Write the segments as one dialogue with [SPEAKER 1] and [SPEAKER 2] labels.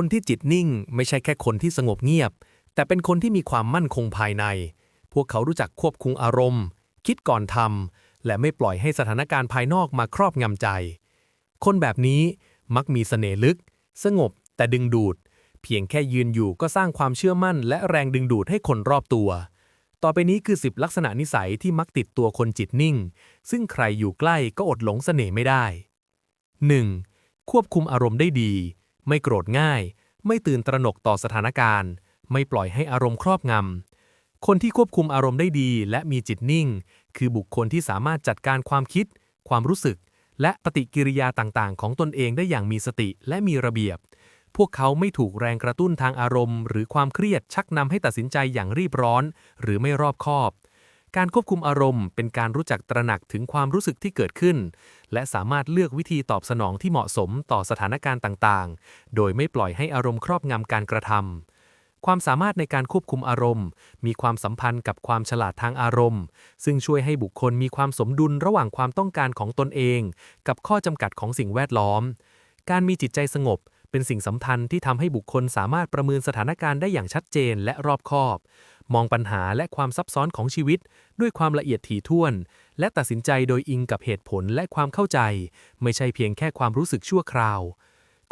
[SPEAKER 1] คนที่จิตนิ่งไม่ใช่แค่คนที่สงบเงียบ แต่เป็นคนที่มีความมั่นคงภายใน พวกเขารู้จักควบคุมอารมณ์ คิดก่อนทำและไม่ปล่อยให้สถานการณ์ภายนอกมาครอบงำใจ คนแบบนี้มักมีเสน่ห์ลึก สงบแต่ดึงดูด เพียงแค่ยืนอยู่ก็สร้างความเชื่อมั่น และแรงดึงดูดให้คนรอบตัว ต่อไปนี้คือ 10 ลักษณะนิสัยที่มักติดตัวคนจิตนิ่ง ซึ่งใครอยู่ใกล้ก็อดหลงเสน่ห์ไม่ได้ 1. ควบคุมอารมณ์ได้ดี ไม่โกรธง่าย ไม่ตื่นตระหนกต่อสถานการณ์ ไม่ปล่อยให้อารมณ์ครอบงำ คนที่ควบคุมอารมณ์ได้ดี และมีจิตนิ่ง คือบุคคลที่สามารถจัดการความคิด ความรู้สึก และปฏิกิริยาต่างๆ ของตนเองได้อย่างมีสติและมีระเบียบ พวกเขาไม่ถูกแรงกระตุ้นทางอารมณ์ หรือความเครียดชักนำให้ตัดสินใจอย่างรีบร้อน หรือไม่รอบคอบ การควบคุมอารมณ์ เป็นการรู้จักตระหนักถึงความรู้สึกที่เกิดขึ้น และสามารถเลือกวิธีตอบสนองที่เหมาะสมต่อสถานการณ์ต่างๆ โดยไม่ปล่อยให้อารมณ์ครอบงำการกระทำความสามารถในการควบคุมอารมณ์ มีความสัมพันธ์กับความฉลาดทางอารมณ์ ซึ่งช่วยให้บุคคลมีความสมดุลระหว่างความต้องการของตนเอง กับข้อจำกัดของสิ่งแวดล้อม การมีจิตใจสงบเป็นสิ่งสำคัญที่ทำให้บุคคลสามารถประเมินสถานการณ์ได้อย่างชัดเจนและรอบคอบ มองปัญหาและความซับซ้อนของชีวิต ด้วยความละเอียดถี่ถ้วน และตัดสินใจโดยอิงกับเหตุผลและความเข้าใจ ไม่ใช่เพียงแค่ความรู้สึกชั่วคราว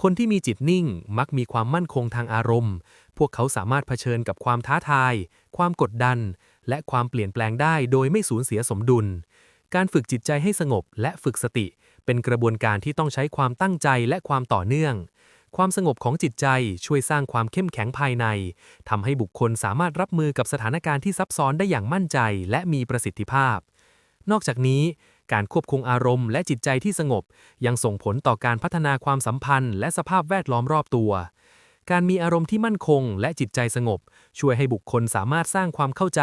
[SPEAKER 1] คนที่มีจิตนิ่งมักมีความมั่นคงทางอารมณ์ พวกเขาสามารถเผชิญกับความท้าทาย ความกดดัน และความเปลี่ยนแปลงได้โดยไม่สูญเสียสมดุล การฝึกจิตใจให้สงบและฝึกสติ เป็นกระบวนการที่ต้องใช้ความตั้งใจและความต่อเนื่อง ความสงบของจิตใจช่วยสร้างความเข้มแข็งภายในทำให้บุคคลสามารถรับมือกับสถานการณ์ที่ซับซ้อนได้อย่างมั่นใจและมีประสิทธิภาพ นอกจากนี้ การควบคุมอารมณ์และจิตใจที่สงบ ยังส่งผลต่อการพัฒนาความสัมพันธ์ และสภาพแวดล้อมรอบตัว การมีอารมณ์ที่มั่นคง และจิตใจสงบ ช่วยให้บุคคลสามารถสร้างความเข้าใจ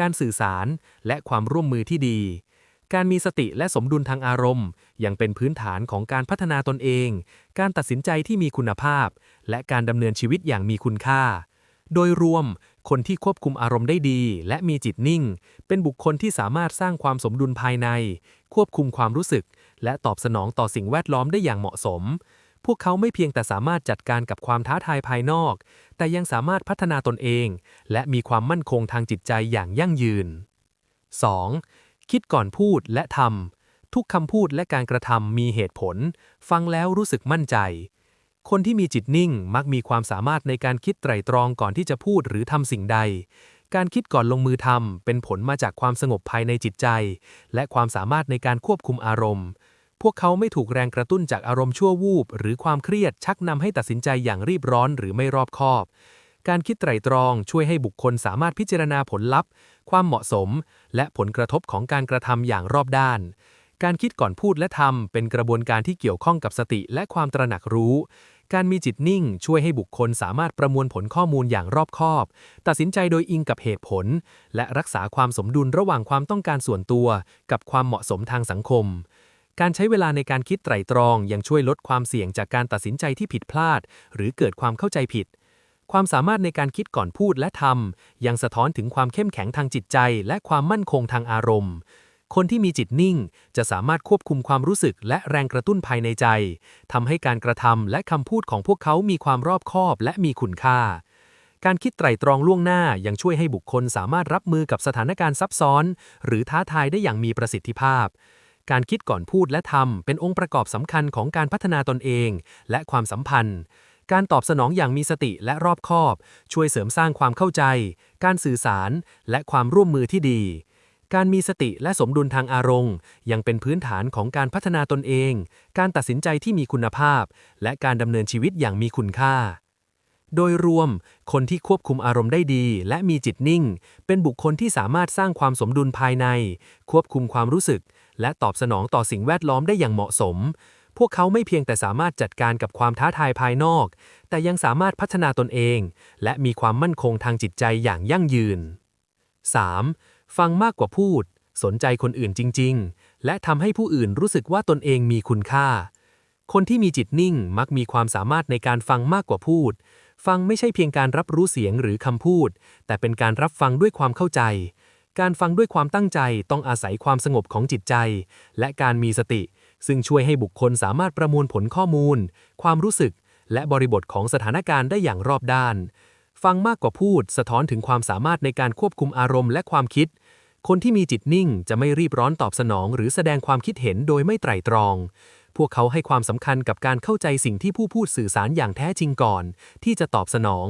[SPEAKER 1] การสื่อสาร และความร่วมมือที่ดี การมีสติและสมดุลทางอารมณ์ ยังเป็นพื้นฐานของการพัฒนาตนเอง การตัดสินใจที่มีคุณภาพ และการดำเนินชีวิตอย่างมีคุณค่า โดยรวม คนที่ควบคุมอารมณ์ได้ดี และมีจิตนิ่ง เป็นบุคคลที่สามารถสร้างความสมดุลภายใน ควบคุมความรู้สึก และตอบสนองต่อสิ่งแวดล้อมได้อย่างเหมาะสม พวกเขาไม่เพียงแต่สามารถจัดการกับความท้าทายภายนอก แต่ยังสามารถพัฒนาตนเอง และมีความมั่นคงทางจิตใจอย่างยั่งยืน 2. คิดก่อนพูดและทำทุกคำพูดและการกระทำมีเหตุผล ฟังแล้วรู้สึกมั่นใจ คนที่มีจิตนิ่งมักมีความสามารถในการคิดไตร่ตรองก่อนที่จะพูดหรือทำสิ่งใด การคิดก่อนลงมือทำเป็นผลมาจากความสงบภายในจิตใจ และความสามารถในการควบคุมอารมณ์ พวกเขาไม่ถูกแรงกระตุ้นจากอารมณ์ชั่ววูบหรือความเครียดชักนำให้ตัดสินใจอย่างรีบร้อนหรือไม่รอบคอบการคิดไตร่ตรองช่วยให้บุคคลสามารถพิจารณาผลลัพธ์ ความเหมาะสม และผลกระทบของการกระทำอย่างรอบด้าน การคิดก่อนพูดและทำเป็นกระบวนการที่เกี่ยวข้องกับสติและความตระหนักรู้ การมีจิตนิ่งช่วยให้บุคคลสามารถประมวลผลข้อมูลอย่างรอบคอบ ตัดสินใจโดยอิงกับเหตุผล และรักษาความสมดุลระหว่างความต้องการส่วนตัว กับความเหมาะสมทางสังคมการใช้เวลาในการคิดไตร่ตรองยังช่วยลดความเสี่ยงจากการตัดสินใจที่ผิดพลาด หรือเกิดความเข้าใจผิด ความสามารถในการคิดก่อนพูดและทำยังสะท้อนถึงความเข้มแข็งทางจิตใจ และความมั่นคงทางอารมณ์ คนที่มีจิตนิ่ง จะสามารถควบคุมความรู้สึกและแรงกระตุ้นภายในใจทำให้การกระทำและคำพูดของพวกเขามีความรอบคอบและมีคุณค่าการคิดไตร่ตรองล่วงหน้ายังช่วยให้บุคคลสามารถรับมือกับสถานการณ์ซับซ้อน หรือท้าทายได้อย่างมีประสิทธิภาพ การคิดก่อนพูดและทำเป็นองค์ประกอบสำคัญของการพัฒนาตนเอง และความสัมพันธ์ การตอบสนองอย่างมีสติและรอบคอบ ช่วยเสริมสร้างความเข้าใจ การสื่อสาร และความร่วมมือที่ดี การมีสติและสมดุลทางอารมณ์ ยังเป็นพื้นฐานของการพัฒนาตนเอง การตัดสินใจที่มีคุณภาพ และการดำเนินชีวิตอย่างมีคุณค่า โดยรวม คนที่ควบคุมอารมณ์ได้ดี และมีจิตนิ่ง เป็นบุคคลที่สามารถสร้างความสมดุลภายใน ควบคุมความรู้สึก และตอบสนองต่อสิ่งแวดล้อมได้อย่างเหมาะสม พวกเขาไม่เพียงแต่สามารถจัดการกับความท้าทายภายนอก แต่ยังสามารถพัฒนาตนเอง และมีความมั่นคงทางจิตใจอย่างยั่งยืน 3. ฟังมากกว่าพูด สนใจคนอื่นจริง ๆ และทำให้ผู้อื่นรู้สึกว่าตนเองมีคุณค่า คนที่มีจิตนิ่งมักมีความสามารถในการฟังมากกว่าพูด ฟังไม่ใช่เพียงการรับรู้เสียงหรือคำพูด แต่เป็นการรับฟังด้วยความเข้าใจ การฟังด้วยความตั้งใจต้องอาศัยความสงบของจิตใจ และการมีสติ ซึ่งช่วยให้บุคคลสามารถประมวลผลข้อมูล ความรู้สึก และบริบทของสถานการณ์ได้อย่างรอบด้าน ฟังมากกว่าพูดสะท้อนถึงความสามารถในการควบคุมอารมณ์และความคิด คนที่มีจิตนิ่งจะไม่รีบร้อนตอบสนอง หรือแสดงความคิดเห็นโดยไม่ไตร่ตรอง พวกเขาให้ความสำคัญกับการเข้าใจสิ่งที่ผู้พูดสื่อสารอย่างแท้จริงก่อน ที่จะตอบสนอง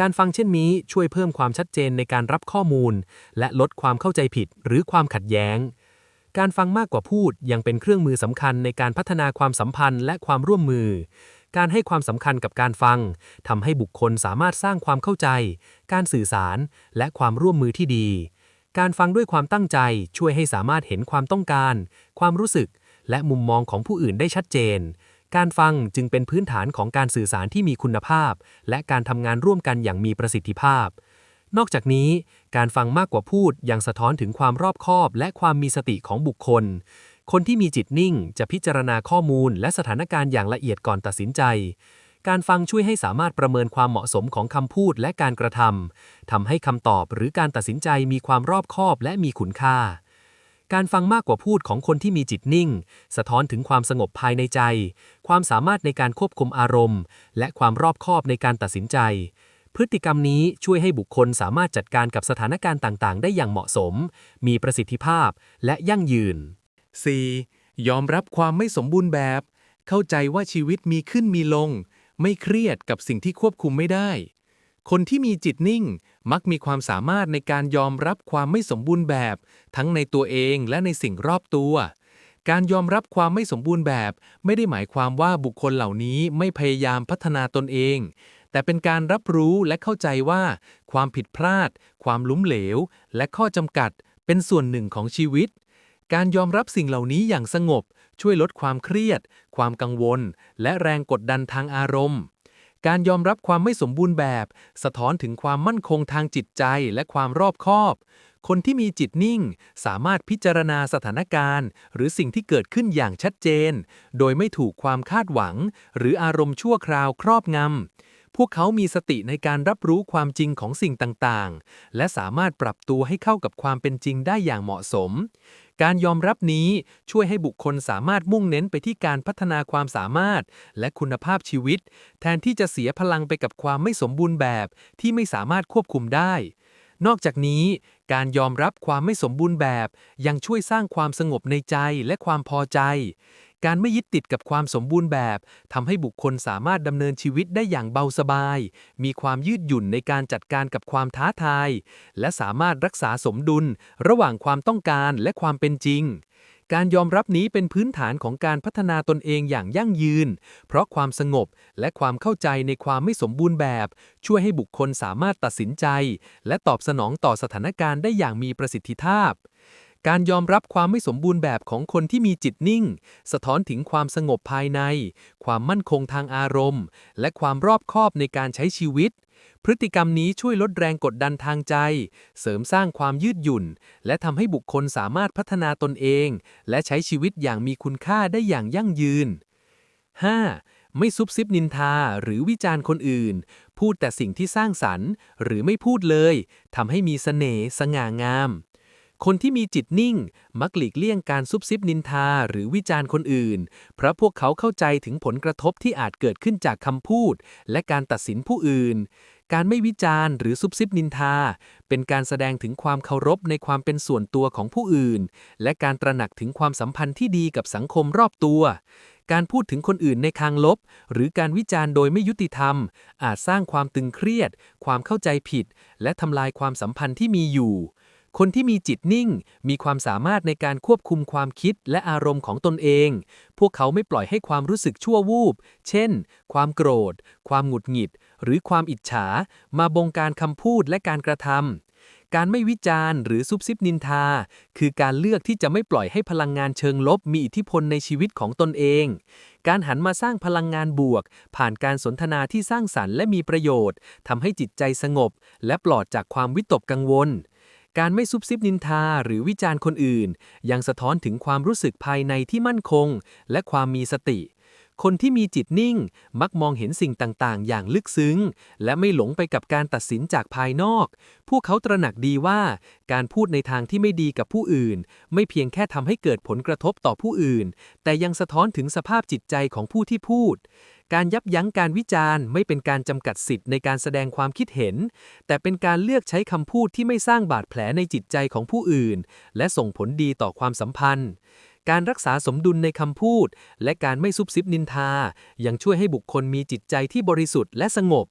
[SPEAKER 1] การฟังเช่นนี้ช่วยเพิ่มความชัดเจนในการรับข้อมูล และลดความเข้าใจผิดหรือความขัดแย้ง การฟังมากกว่าพูดยังเป็นเครื่องมือสำคัญในการพัฒนาความสัมพันธ์และความร่วมมือ การให้ความสำคัญกับการฟังทำให้บุคคลสามารถสร้างความเข้าใจ การสื่อสาร และความร่วมมือที่ดี การฟังด้วยความตั้งใจช่วยให้สามารถเห็นความต้องการ ความรู้สึก และมุมมองของผู้อื่นได้ชัดเจน การฟังจึงเป็นพื้นฐานของการสื่อสารที่มีคุณภาพ และการทำงานร่วมกันอย่างมีประสิทธิภาพ นอกจากนี้การฟังมากกว่าพูดยังสะท้อนถึงความรอบคอบและความมีสติของบุคคล คนที่มีจิตนิ่งจะพิจารณาข้อมูลและสถานการณ์อย่างละเอียดก่อนตัดสินใจ การฟังช่วยให้สามารถประเมินความเหมาะสมของคำพูดและการกระทำทำให้คำตอบหรือการตัดสินใจมีความรอบคอบและมีคุณค่า การฟังมากกว่าพูดของคนที่มีจิตนิ่ง สะท้อนถึงความสงบภายในใจ ความสามารถในการควบคุมอารมณ์ และความรอบคอบในการตัดสินใจ พฤติกรรมนี้ช่วยให้บุคคลสามารถจัดการกับสถานการณ์ต่างๆ ได้อย่างเหมาะสม มีประสิทธิภาพและยั่งยืน
[SPEAKER 2] 4. ยอมรับความไม่สมบูรณ์แบบ เข้าใจว่าชีวิตมีขึ้นมีลง ไม่เครียดกับสิ่งที่ควบคุมไม่ได้ คนที่มีจิตนิ่ง มักมีความสามารถในการยอมรับความไม่สมบูรณ์แบบ ทั้งในตัวเองและในสิ่งรอบตัว การยอมรับความไม่สมบูรณ์แบบ ไม่ได้หมายความว่าบุคคลเหล่านี้ไม่พยายามพัฒนาตนเอง แต่เป็นการรับรู้และเข้าใจว่า ความผิดพลาด ความล้มเหลว และข้อจำกัด เป็นส่วนหนึ่งของชีวิต การยอมรับสิ่งเหล่านี้อย่างสงบ ช่วยลดความเครียด ความกังวล และแรงกดดันทางอารมณ์ การยอมรับความไม่สมบูรณ์แบบ สะท้อนถึงความมั่นคงทางจิตใจและความรอบคอบ คนที่มีจิตนิ่ง สามารถพิจารณาสถานการณ์ หรือสิ่งที่เกิดขึ้นอย่างชัดเจน โดยไม่ถูกความคาดหวัง หรืออารมณ์ชั่วคราวครอบงำ พวกเขามีสติในการรับรู้ความจริงของสิ่งต่างๆ และสามารถปรับตัวให้เข้ากับความเป็นจริงได้อย่างเหมาะสม การยอมรับนี้ช่วยให้บุคคลสามารถมุ่งเน้นไปที่การพัฒนาความสามารถ และคุณภาพชีวิต แทนที่จะเสียพลังไปกับความไม่สมบูรณ์แบบที่ไม่สามารถควบคุมได้ นอกจากนี้ การยอมรับความไม่สมบูรณ์แบบ ยังช่วยสร้างความสงบในใจและความพอใจ การไม่ยึดติดกับความสมบูรณ์แบบทำให้บุคคลสามารถดำเนินชีวิตได้อย่างเบาสบาย มีความยืดหยุ่นในการจัดการกับความท้าทาย และสามารถรักษาสมดุล ระหว่างความต้องการและความเป็นจริง การยอมรับนี้เป็นพื้นฐานของการพัฒนาตนเองอย่างยั่งยืน เพราะความสงบและความเข้าใจในความไม่สมบูรณ์แบบ ช่วยให้บุคคลสามารถตัดสินใจ และตอบสนองต่อสถานการณ์ได้อย่างมีประสิทธิภาพ การยอมรับความไม่สมบูรณ์แบบของคนที่มีจิตนิ่ง สะท้อนถึงความสงบภายใน ความมั่นคงทางอารมณ์ และความรอบคอบในการใช้ชีวิต พฤติกรรมนี้ช่วยลดแรงกดดันทางใจ เสริมสร้างความยืดหยุ่น และทำให้บุคคลสามารถพัฒนาตนเอง และใช้ชีวิตอย่างมีคุณค่าได้อย่างยั่งยืน 5. ไม่ซุบซิบนินทาหรือวิจารณ์คนอื่น พูดแต่สิ่งที่สร้างสรรค์ หรือไม่พูดเลยทำให้มีเสน่ห์สง่างาม คนที่มีจิตนิ่ง มักหลีกเลี่ยงการซุบซิบนินทาหรือวิจารณ์คนอื่น เพราะพวกเขาเข้าใจถึงผลกระทบที่อาจเกิดขึ้นจากคำพูด และการตัดสินผู้อื่น การไม่วิจารณ์หรือซุบซิบนินทา เป็นการแสดงถึงความเคารพในความเป็นส่วนตัวของผู้อื่น และการตระหนักถึงความสัมพันธ์ที่ดีกับสังคมรอบตัวการพูดถึงคนอื่นในทางลบ หรือการวิจารณ์โดยไม่ยุติธรรม อาจสร้างความตึงเครียด ความเข้าใจผิด และทำลายความสัมพันธ์ที่มีอยู่ คนที่มีจิตนิ่ง มีความสามารถในการควบคุมความคิดและอารมณ์ของตนเอง พวกเขาไม่ปล่อยให้ความรู้สึกชั่ววูบ เช่น ความโกรธ ความหงุดหงิด หรือความอิจฉา มาบงการคำพูดและการกระทำการไม่วิจารณ์หรือซุบซิบนินทา คือการเลือกที่จะไม่ปล่อยให้พลังงานเชิงลบมีอิทธิพลในชีวิตของตนเอง การหันมาสร้างพลังงานบวก ผ่านการสนทนาที่สร้างสรรค์และมีประโยชน์ทำให้จิตใจสงบ และปลอดจากความวิตกกังวล การไม่ซุบซิบนินทาหรือวิจารณ์คนอื่น ยังสะท้อนถึงความรู้สึกภายในที่มั่นคง และความมีสติ คนที่มีจิตนิ่ง มักมองเห็นสิ่งต่างๆ อย่างลึกซึ้ง และไม่หลงไปกับการตัดสินจากภายนอก พวกเขาตระหนักดีว่า การพูดในทางที่ไม่ดีกับผู้อื่น ไม่เพียงแค่ทำให้เกิดผลกระทบต่อผู้อื่น แต่ยังสะท้อนถึงสภาพจิตใจของผู้ที่พูด
[SPEAKER 1] การยับยั้งการวิจารณ์ไม่เป็นการจำกัดสิทธิ์ในการแสดงความคิดเห็น แต่เป็นการเลือกใช้คำพูดที่ไม่สร้างบาดแผลในจิตใจของผู้อื่น และส่งผลดีต่อความสัมพันธ์ การรักษาสมดุลในคำพูด และการไม่ซุบซิบนินทา ยังช่วยให้บุคคลมีจิตใจที่บริสุทธิ์และสงบ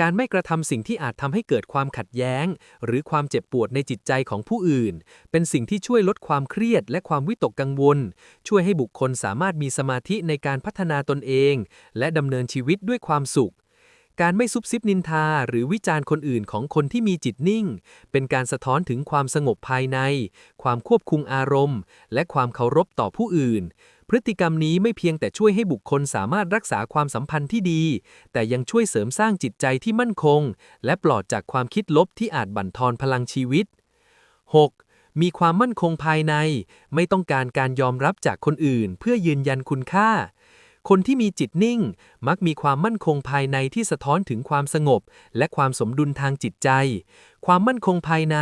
[SPEAKER 1] การไม่กระทำสิ่งที่อาจทำให้เกิดความขัดแย้ง หรือความเจ็บปวดในจิตใจของผู้อื่น เป็นสิ่งที่ช่วยลดความเครียดและความวิตกกังวล ช่วยให้บุคคลสามารถมีสมาธิในการพัฒนาตนเอง และดำเนินชีวิตด้วยความสุข การไม่ซุบซิบนินทาหรือวิจารณ์คนอื่นของคนที่มีจิตนิ่ง เป็นการสะท้อนถึงความสงบภายใน ความควบคุมอารมณ์ และความเคารพต่อผู้อื่น พฤติกรรมนี้ไม่เพียงแต่ช่วยให้บุคคลสามารถรักษาความสัมพันธ์ที่ดี แต่ยังช่วยเสริมสร้างจิตใจที่มั่นคง และปลอดจากความคิดลบที่อาจบั่นทอนพลังชีวิต 6. มีความมั่นคงภายใน ไม่ต้องการการยอมรับจากคนอื่น เพื่อยืนยันคุณค่า คนที่มีจิตนิ่ง มักมีความมั่นคงภายในที่สะท้อนถึงความสงบ และความสมดุลทางจิตใจ ความมั่นคงภายใน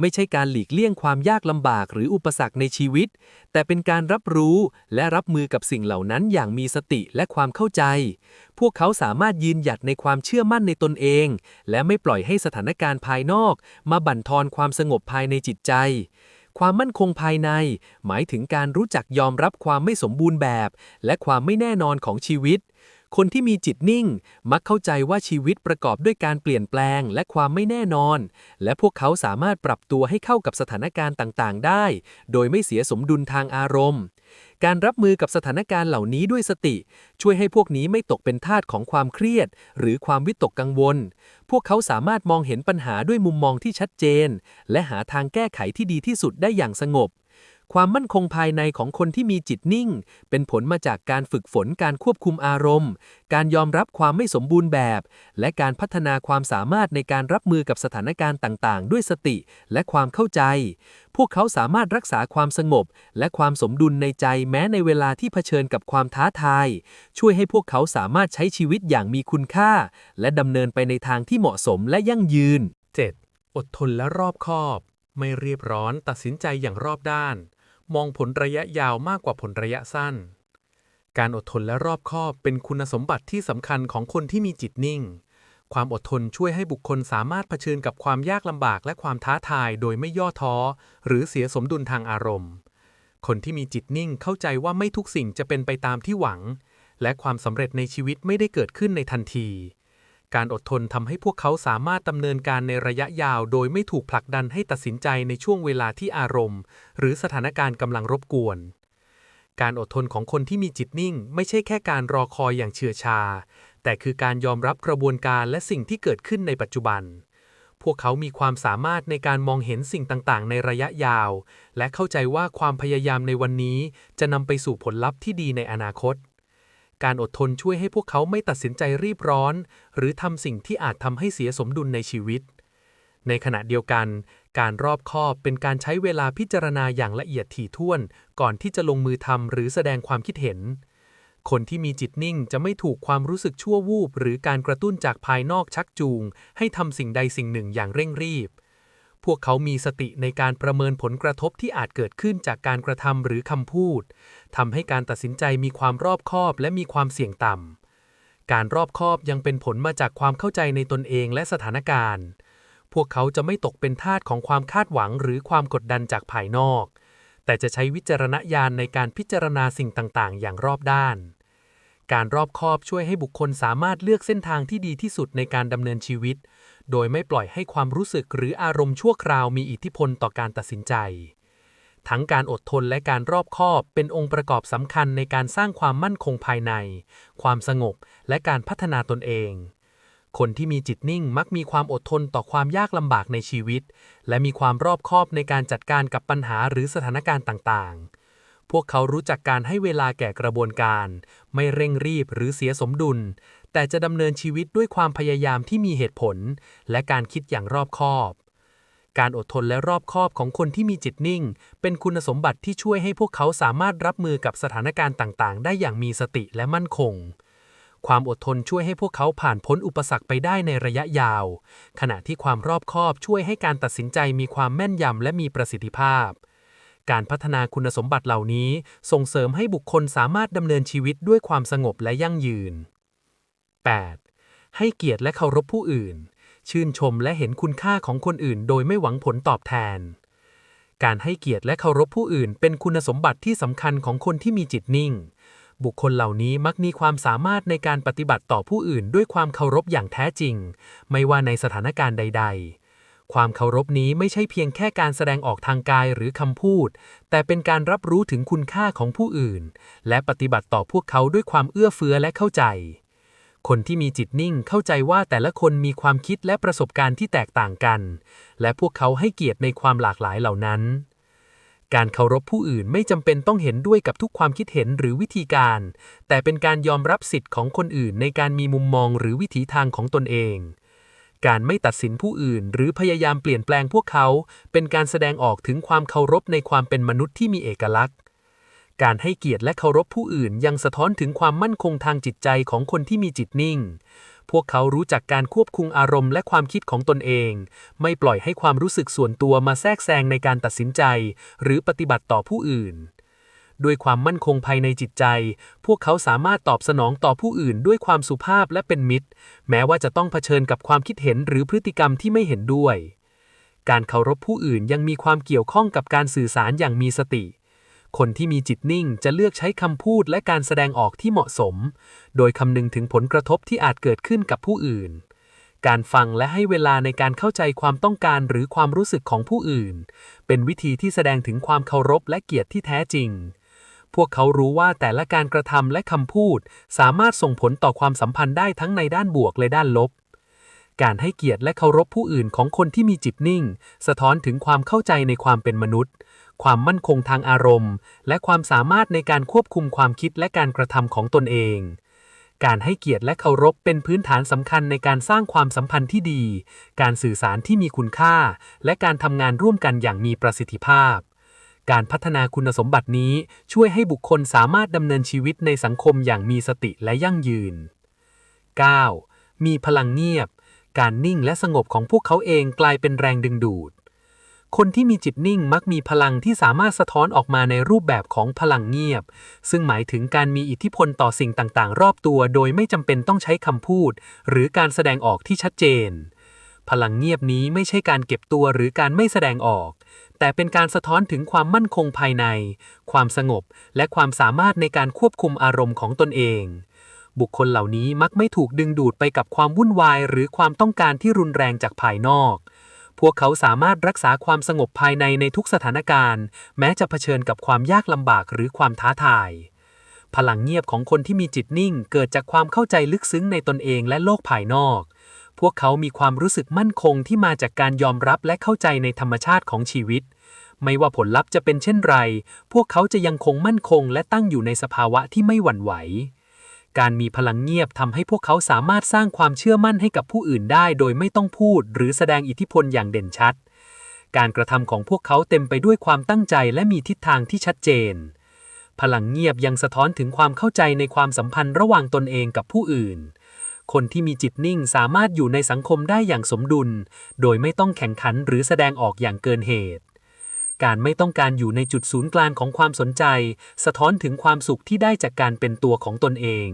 [SPEAKER 1] ไม่ใช่การหลีกเลี่ยงความยากลำบากหรืออุปสรรคในชีวิต แต่เป็นการรับรู้และรับมือกับสิ่งเหล่านั้นอย่างมีสติและความเข้าใจ พวกเขาสามารถยืนหยัดในความเชื่อมั่นในตนเอง และไม่ปล่อยให้สถานการณ์ภายนอก มาบั่นทอนความสงบภายในจิตใจ ความมั่นคงภายใน หมายถึงการรู้จักยอมรับความไม่สมบูรณ์แบบ และความไม่แน่นอนของชีวิต คนที่มีจิตนิ่ง มักเข้าใจว่าชีวิตประกอบด้วยการเปลี่ยนแปลงและความไม่แน่นอน และพวกเขาสามารถปรับตัวให้เข้ากับสถานการณ์ต่าง ๆ ได้ โดยไม่เสียสมดุลทางอารมณ์ การรับมือกับสถานการณ์เหล่านี้ด้วยสติ ช่วยให้พวกนี้ไม่ตกเป็นทาสของความเครียด หรือความวิตกกังวล พวกเขาสามารถมองเห็นปัญหาด้วยมุมมองที่ชัดเจน และหาทางแก้ไขที่ดีที่สุดได้อย่างสงบ ความมั่นคงภายในของคนที่มีจิตนิ่ง เป็นผลมาจากการฝึกฝนการควบคุมอารมณ์ การยอมรับความไม่สมบูรณ์แบบ และการพัฒนาความสามารถในการรับมือกับสถานการณ์ต่าง ๆ ด้วยสติและความเข้าใจ พวกเขาสามารถรักษาความสงบ และความสมดุลในใจแม้ในเวลาที่เผชิญกับความท้าทาย ช่วยให้พวกเขาสามารถใช้ชีวิตอย่างมีคุณค่า และดำเนินไปในทางที่เหมาะสมและยั่งยืน
[SPEAKER 2] 7. อดทนและรอบคอบ ไม่รีบร้อนตัดสินใจอย่างรอบด้าน มองผลระยะยาวมากกว่าผลระยะสั้น การอดทนและรอบคอบเป็นคุณสมบัติที่สำคัญของคนที่มีจิตนิ่ง ความอดทนช่วยให้บุคคลสามารถเผชิญกับความยากลำบากและความท้าทายโดยไม่ย่อท้อ หรือเสียสมดุลทางอารมณ์ คนที่มีจิตนิ่งเข้าใจว่าไม่ทุกสิ่งจะเป็นไปตามที่หวัง และความสำเร็จในชีวิตไม่ได้เกิดขึ้นในทันที การอดทนทำให้พวกเขาสามารถดำเนินการในระยะยาว โดยไม่ถูกผลักดันให้ตัดสินใจในช่วงเวลาที่อารมณ์ หรือสถานการณ์กำลังรบกวน การอดทนของคนที่มีจิตนิ่ง ไม่ใช่แค่การรอคอยอย่างเชื่อชา แต่คือการยอมรับกระบวนการและสิ่งที่เกิดขึ้นในปัจจุบัน พวกเขามีความสามารถในการมองเห็นสิ่งต่างๆ ในระยะยาว และเข้าใจว่าความพยายามในวันนี้จะนำไปสู่ผลลัพธ์ที่ดีในอนาคต การอดทนช่วยให้พวกเขาไม่ตัดสินใจรีบร้อน หรือทำสิ่งที่อาจทำให้เสียสมดุลในชีวิต ในขณะเดียวกัน การรอบคอบเป็นการใช้เวลาพิจารณาอย่างละเอียดถี่ถ้วน ก่อนที่จะลงมือทำหรือแสดงความคิดเห็น คนที่มีจิตนิ่งจะไม่ถูกความรู้สึกชั่ววูบหรือการกระตุ้นจากภายนอกชักจูง ให้ทำสิ่งใดสิ่งหนึ่งอย่างเร่งรีบ พวกเขามีสติในการประเมินผลกระทบที่อาจเกิดขึ้นจากการกระทำหรือคำพูดทำให้การตัดสินใจมีความรอบคอบและมีความเสี่ยงต่ำ การรอบคอบยังเป็นผลมาจากความเข้าใจในตนเองและสถานการณ์ พวกเขาจะไม่ตกเป็นทาสของความคาดหวังหรือความกดดันจากภายนอก แต่จะใช้วิจารณญาณในการพิจารณาสิ่งต่างๆ อย่างรอบด้าน การรอบคอบช่วยให้บุคคลสามารถเลือกเส้นทางที่ดีที่สุดในการดำเนินชีวิต โดยไม่ปล่อยให้ความรู้สึกหรืออารมณ์ชั่วคราวมีอิทธิพลต่อการตัดสินใจ ทั้งการอดทนและการรอบคอบเป็นองค์ประกอบสำคัญในการสร้างความมั่นคงภายใน ความสงบ และการพัฒนาตนเอง คนที่มีจิตนิ่งมักมีความอดทนต่อความยากลำบากในชีวิต และมีความรอบคอบในการจัดการกับปัญหาหรือสถานการณ์ต่างๆพวกเขารู้จักการให้เวลาแก่กระบวนการ ไม่เร่งรีบหรือเสียสมดุล แต่จะดำเนินชีวิตด้วยความพยายามที่มีเหตุผล และการคิดอย่างรอบคอบ การอดทนและรอบคอบของคนที่มีจิตนิ่ง เป็นคุณสมบัติที่ช่วยให้พวกเขาสามารถรับมือกับสถานการณ์ต่างๆ ได้อย่างมีสติและมั่นคง ความอดทนช่วยให้พวกเขาผ่านพ้นอุปสรรคไปได้ในระยะยาว ขณะที่ความรอบคอบช่วยให้การตัดสินใจมีความแม่นยำและมีประสิทธิภาพการพัฒนาคุณสมบัติเหล่านี้ส่งเสริมให้บุคคลสามารถดำเนินชีวิตด้วยความสงบและยั่งยืน
[SPEAKER 1] 8. ให้เกียรติและเคารพผู้อื่น ชื่นชมและเห็นคุณค่าของคนอื่น โดยไม่หวังผลตอบแทน การให้เกียรติและเคารพผู้อื่น เป็นคุณสมบัติที่สำคัญของคนที่มีจิตนิ่ง บุคคลเหล่านี้มักมีความสามารถในการปฏิบัติต่อผู้อื่น ด้วยความเคารพอย่างแท้จริง ไม่ว่าในสถานการณ์ใด ๆความเคารพนี้ไม่ใช่เพียงแค่การแสดงออกทางกายหรือคำพูด แต่เป็นการรับรู้ถึงคุณค่าของผู้อื่น และปฏิบัติต่อพวกเขาด้วยความเอื้อเฟื้อและเข้าใจ คนที่มีจิตนิ่งเข้าใจว่าแต่ละคนมีความคิดและประสบการณ์ที่แตกต่างกัน และพวกเขาให้เกียรติในความหลากหลายเหล่านั้น การเคารพผู้อื่นไม่จำเป็นต้องเห็นด้วยกับทุกความคิดเห็นหรือวิธีการ แต่เป็นการยอมรับสิทธิ์ของคนอื่นในการมีมุมมองหรือวิถีทางของตนเอง การไม่ตัดสินผู้อื่น หรือพยายามเปลี่ยนแปลงพวกเขา เป็นการแสดงออกถึงความเคารพในความเป็นมนุษย์ที่มีเอกลักษณ์ การให้เกียรติและเคารพผู้อื่นยังสะท้อนถึงความมั่นคงทางจิตใจของคนที่มีจิตนิ่ง พวกเขารู้จักการควบคุมอารมณ์และความคิดของตนเอง ไม่ปล่อยให้ความรู้สึกส่วนตัวมาแทรกแซงในการตัดสินใจ หรือปฏิบัติต่อผู้อื่น ด้วยความมั่นคงภายในจิตใจ พวกเขาสามารถตอบสนองต่อผู้อื่นด้วยความสุภาพและเป็นมิตร แม้ว่าจะต้องเผชิญกับความคิดเห็นหรือพฤติกรรมที่ไม่เห็นด้วย การเคารพผู้อื่นยังมีความเกี่ยวข้องกับการสื่อสารอย่างมีสติ คนที่มีจิตนิ่งจะเลือกใช้คำพูดและการแสดงออกที่เหมาะสม โดยคำนึงถึงผลกระทบที่อาจเกิดขึ้นกับผู้อื่น การฟังและให้เวลาในการเข้าใจความต้องการหรือความรู้สึกของผู้อื่น เป็นวิธีที่แสดงถึงความเคารพและเกียรติที่แท้จริง พวกเขารู้ว่าแต่ละการกระทำและคำพูด สามารถส่งผลต่อความสัมพันธ์ได้ทั้งในด้านบวกและด้านลบการให้เกียรติและเคารพผู้อื่นของคนที่มีจิตนิ่ง สะท้อนถึงความเข้าใจในความเป็นมนุษย์ ความมั่นคงทางอารมณ์ และความสามารถในการควบคุมความคิดและการกระทำของตนเอง การให้เกียรติและเคารพเป็นพื้นฐานสำคัญในการสร้างความสัมพันธ์ที่ดี การสื่อสารที่มีคุณค่า และการทำงานร่วมกันอย่างมีประสิทธิภาพการพัฒนาคุณสมบัตินี้ช่วยให้บุคคลสามารถดำเนินชีวิตในสังคมอย่างมีสติและยั่งยืน 9. มีพลังเงียบ การนิ่งและสงบของพวกเขาเองกลายเป็นแรงดึงดูด คนที่มีจิตนิ่งมักมีพลังที่สามารถสะท้อนออกมาในรูปแบบของพลังเงียบ ซึ่งหมายถึงการมีอิทธิพลต่อสิ่งต่างๆ รอบตัว โดยไม่จำเป็นต้องใช้คำพูด หรือการแสดงออกที่ชัดเจน พลังเงียบนี้ไม่ใช่การเก็บตัวหรือการไม่แสดงออก แต่เป็นการสะท้อนถึงความมั่นคงภายใน ความสงบ และความสามารถในการควบคุมอารมณ์ของตนเองบุคคลเหล่านี้มักไม่ถูกดึงดูดไปกับความวุ่นวาย หรือความต้องการที่รุนแรงจากภายนอก พวกเขาสามารถรักษาความสงบภายในในทุกสถานการณ์ แม้จะเผชิญกับความยากลำบากหรือความท้าทาย พลังเงียบของคนที่มีจิตนิ่ง เกิดจากความเข้าใจลึกซึ้งในตนเองและโลกภายนอก พวกเขามีความรู้สึกมั่นคงที่มาจากการยอมรับและเข้าใจในธรรมชาติของชีวิต ไม่ว่าผลลัพธ์จะเป็นเช่นไร พวกเขาจะยังคงมั่นคงและตั้งอยู่ในสภาวะที่ไม่หวั่นไหว การมีพลังเงียบทำให้พวกเขาสามารถสร้างความเชื่อมั่นให้กับผู้อื่นได้ โดยไม่ต้องพูด หรือแสดงอิทธิพลอย่างเด่นชัด การกระทำของพวกเขาเต็มไปด้วยความตั้งใจและมีทิศทางที่ชัดเจน พลังเงียบยังสะท้อนถึงความเข้าใจในความสัมพันธ์ระหว่างตนเองกับผู้อื่น คนที่มีจิตนิ่งสามารถอยู่ในสังคมได้อย่างสมดุล โดยไม่ต้องแข่งขันหรือแสดงออกอย่างเกินเหตุ การไม่ต้องการอยู่ในจุดศูนย์กลางของความสนใจ สะท้อนถึงความสุขที่ได้จากการเป็นตัวของตนเอง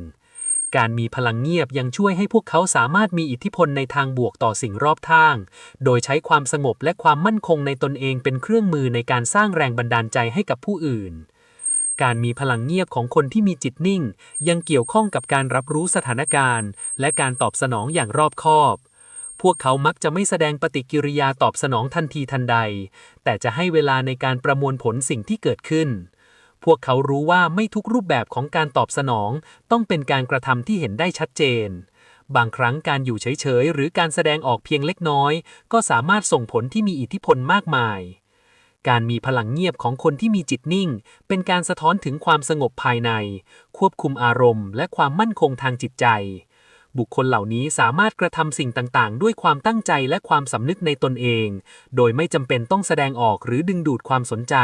[SPEAKER 1] การมีพลังเงียบยังช่วยให้พวกเขาสามารถมีอิทธิพลในทางบวกต่อสิ่งรอบข้าง โดยใช้ความสงบและความมั่นคงในตนเองเป็นเครื่องมือในการสร้างแรงบันดาลใจให้กับผู้อื่นการมีพลังเงียบของคนที่มีจิตนิ่ง ยังเกี่ยวข้องกับการรับรู้สถานการณ์ และการตอบสนองอย่างรอบคอบ พวกเขามักจะไม่แสดงปฏิกิริยาตอบสนองทันทีทันใด แต่จะให้เวลาในการประมวลผลสิ่งที่เกิดขึ้น พวกเขารู้ว่าไม่ทุกรูปแบบของการตอบสนองต้องเป็นการกระทำที่เห็นได้ชัดเจน บางครั้งการอยู่เฉยๆ หรือการแสดงออกเพียงเล็กน้อย ก็สามารถส่งผลที่มีอิทธิพลมากมาย การมีพลังเงียบของคนที่มีจิตนิ่ง เป็นการสะท้อนถึงความสงบภายใน ควบคุมอารมณ์ และความมั่นคงทางจิตใจ บุคคลเหล่านี้สามารถกระทำสิ่งต่างๆ ด้วยความตั้งใจและความสำนึกในตนเอง โดยไม่จำเป็นต้องแสดงออกหรือดึงดูดความสนใจ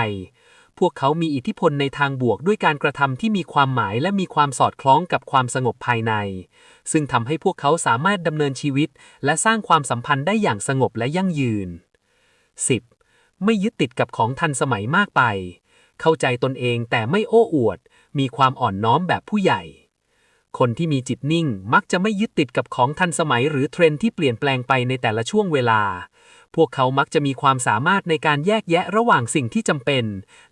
[SPEAKER 1] พวกเขามีอิทธิพลในทางบวกด้วยการกระทำที่มีความหมายและมีความสอดคล้องกับความสงบภายใน ซึ่งทำให้พวกเขาสามารถดำเนินชีวิต และสร้างความสัมพันธ์ได้อย่างสงบและยั่งยืน 10. ไม่ยึดติดกับของทันสมัยมากไป เข้าใจตนเองแต่ไม่โอ้อวด มีความอ่อนน้อมแบบผู้ใหญ่
[SPEAKER 3] คนที่มีจิตนิ่ง มักจะไม่ยึดติดกับของทันสมัยหรือเทรนที่เปลี่ยนแปลงไปในแต่ละช่วงเวลา พวกเขามักจะมีความสามารถในการแยกแยะระหว่างสิ่งที่จำเป็น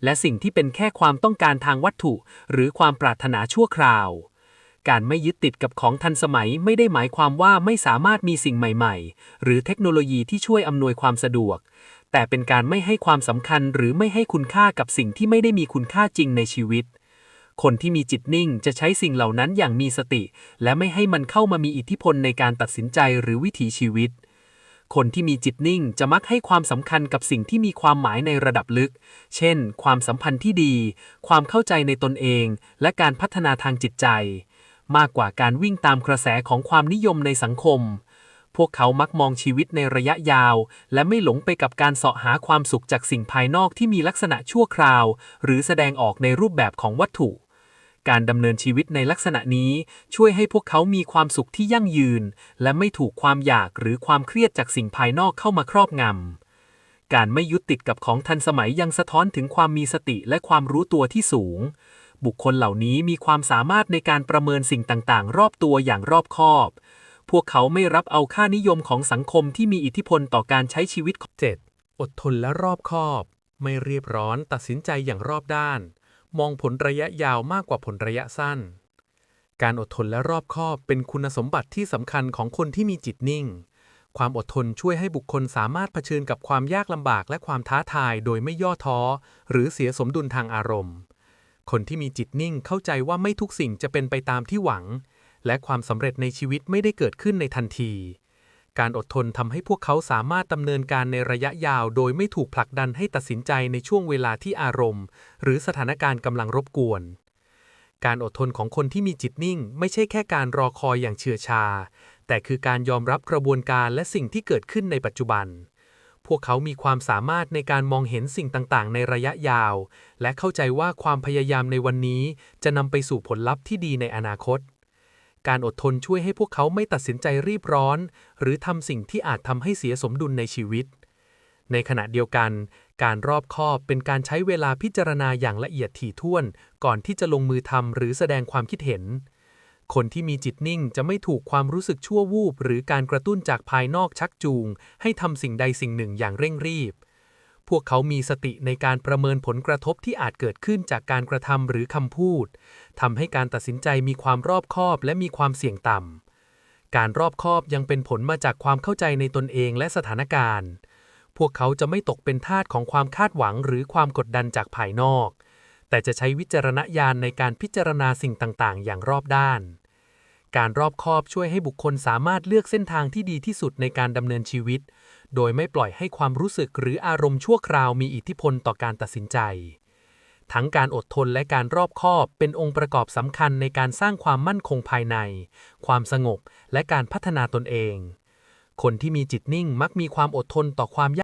[SPEAKER 3] และสิ่งที่เป็นแค่ความต้องการทางวัตถุ หรือความปรารถนาชั่วคราว การไม่ยึดติดกับของทันสมัยไม่ได้หมายความว่าไม่สามารถมีสิ่งใหม่ๆ หรือเทคโนโลยีที่ช่วยอำนวยความสะดวก แต่เป็นการไม่ให้ความสำคัญหรือไม่ให้คุณค่ากับสิ่งที่ไม่ได้มีคุณค่าจริงในชีวิต คนที่มีจิตนิ่งจะใช้สิ่งเหล่านั้นอย่างมีสติ และไม่ให้มันเข้ามามีอิทธิพลในการตัดสินใจหรือวิถีชีวิต คนที่มีจิตนิ่งจะมักให้ความสำคัญกับสิ่งที่มีความหมายในระดับลึก เช่น ความสัมพันธ์ที่ดี ความเข้าใจในตนเอง และการพัฒนาทางจิตใจ มากกว่าการวิ่งตามกระแสของความนิยมในสังคมพวกเขามักมองชีวิตในระยะยาว และไม่หลงไปกับการเสาะหาความสุขจากสิ่งภายนอกที่มีลักษณะชั่วคราว หรือแสดงออกในรูปแบบของวัตถุ การดำเนินชีวิตในลักษณะนี้ช่วยให้พวกเขามีความสุขที่ยั่งยืน และไม่ถูกความอยากหรือความเครียดจากสิ่งภายนอกเข้ามาครอบงำ การไม่ยึดติดกับของทันสมัยยังสะท้อนถึงความมีสติและความรู้ตัวที่สูง บุคคลเหล่านี้มีความสามารถในการประเมินสิ่งต่างๆ รอบตัวอย่างรอบคอบ พวกเขาไม่รับเอาค่านิยมของสังคมที่มีอิทธิพลต่อการใช้ชีวิต
[SPEAKER 1] 7. อดทนและรอบคอบ ไม่เรียบร้อนตัดสินใจอย่างรอบด้าน มองผลระยะยาวมากกว่าผลระยะสั้น การอดทนและรอบคอบเป็นคุณสมบัติที่สำคัญของคนที่มีจิตนิ่ง ความอดทนช่วยให้บุคคลสามารถเผชิญกับความยากลำบากและความท้าทายโดยไม่ย่อท้อ หรือเสียสมดุลทางอารมณ์ คนที่มีจิตนิ่งเข้าใจว่าไม่ทุกสิ่งจะเป็นไปตามที่หวัง และความสำเร็จในชีวิตไม่ได้เกิดขึ้นในทันที การอดทนทำให้พวกเขาสามารถดำเนินการในระยะยาว โดยไม่ถูกผลักดันให้ตัดสินใจในช่วงเวลาที่อารมณ์ หรือสถานการณ์กำลังรบกวน การอดทนของคนที่มีจิตนิ่ง ไม่ใช่แค่การรอคอยอย่างเฉื่อยชา แต่คือการยอมรับกระบวนการและสิ่งที่เกิดขึ้นในปัจจุบัน พวกเขามีความสามารถในการมองเห็นสิ่งต่างๆ ในระยะยาว และเข้าใจว่าความพยายามในวันนี้จะนำไปสู่ผลลัพธ์ที่ดีในอนาคต การอดทนช่วยให้พวกเขาไม่ตัดสินใจรีบร้อน หรือทำสิ่งที่อาจทำให้เสียสมดุลในชีวิต ในขณะเดียวกัน การรอบคอบเป็นการใช้เวลาพิจารณาอย่างละเอียดถี่ถ้วน ก่อนที่จะลงมือทำหรือแสดงความคิดเห็น คนที่มีจิตนิ่งจะไม่ถูกความรู้สึกชั่ววูบ หรือการกระตุ้นจากภายนอกชักจูง ให้ทำสิ่งใดสิ่งหนึ่งอย่างเร่งรีบ พวกเขามีสติในการประเมินผลกระทบที่อาจเกิดขึ้นจากการกระทำหรือคำพูดทำให้การตัดสินใจมีความรอบคอบและมีความเสี่ยงต่ำ การรอบคอบยังเป็นผลมาจากความเข้าใจในตนเองและสถานการณ์ พวกเขาจะไม่ตกเป็นทาสของความคาดหวังหรือความกดดันจากภายนอก แต่จะใช้วิจารณญาณในการพิจารณาสิ่งต่างๆ อย่างรอบด้าน การรอบคอบช่วยให้บุคคลสามารถเลือกเส้นทางที่ดีที่สุดในการดำเนินชีวิต โดยไม่ปล่อยให้ความรู้สึกหรืออารมณ์ชั่วคราวมีอิทธิพลต่อการตัดสินใจ ทั้งการอดทนและการรอบคอบเป็นองค์ประกอบสำคัญในการสร้างความมั่นคงภายใน ความสงบและการพัฒนาตนเอง คนที่มีจิตนิ่งมักมีความอดทนต่อความยาก